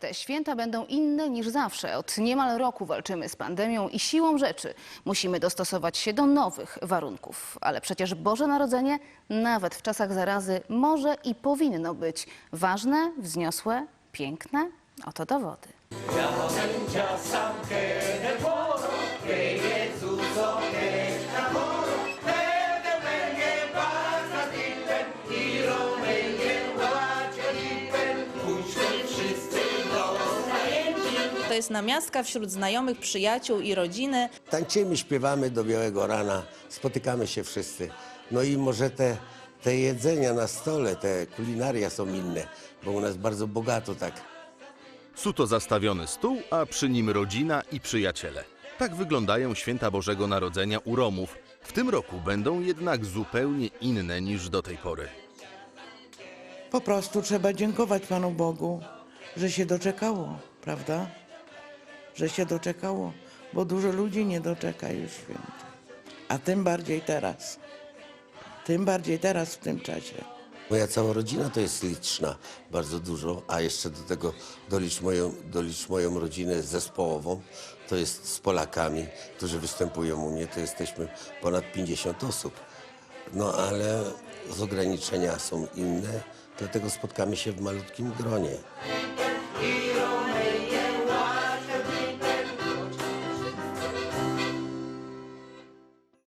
Te święta będą inne niż zawsze. Od niemal roku walczymy z pandemią i siłą rzeczy musimy dostosować się do nowych warunków. Ale przecież Boże Narodzenie nawet w czasach zarazy może i powinno być ważne, wzniosłe, piękne. Oto dowody. To jest namiastka wśród znajomych, przyjaciół i rodziny. Tańczymy, śpiewamy do białego rana, spotykamy się wszyscy. No i może te, te jedzenia na stole, te kulinaria są inne, bo u nas bardzo bogato tak. Suto zastawiony stół, a przy nim rodzina i przyjaciele. Tak wyglądają święta Bożego Narodzenia u Romów. W tym roku będą jednak zupełnie inne niż do tej pory. Po prostu trzeba dziękować Panu Bogu, że się doczekało, prawda? Że się doczekało, bo dużo ludzi nie doczeka już święta. A tym bardziej teraz. Tym bardziej teraz w tym czasie. Moja cała rodzina to jest liczna, bardzo dużo, a jeszcze do tego dolicz moją, dolicz moją rodzinę zespołową, to jest z Polakami, którzy występują u mnie, to jesteśmy ponad 50 osób. No ale z ograniczenia są inne, dlatego spotkamy się w malutkim gronie.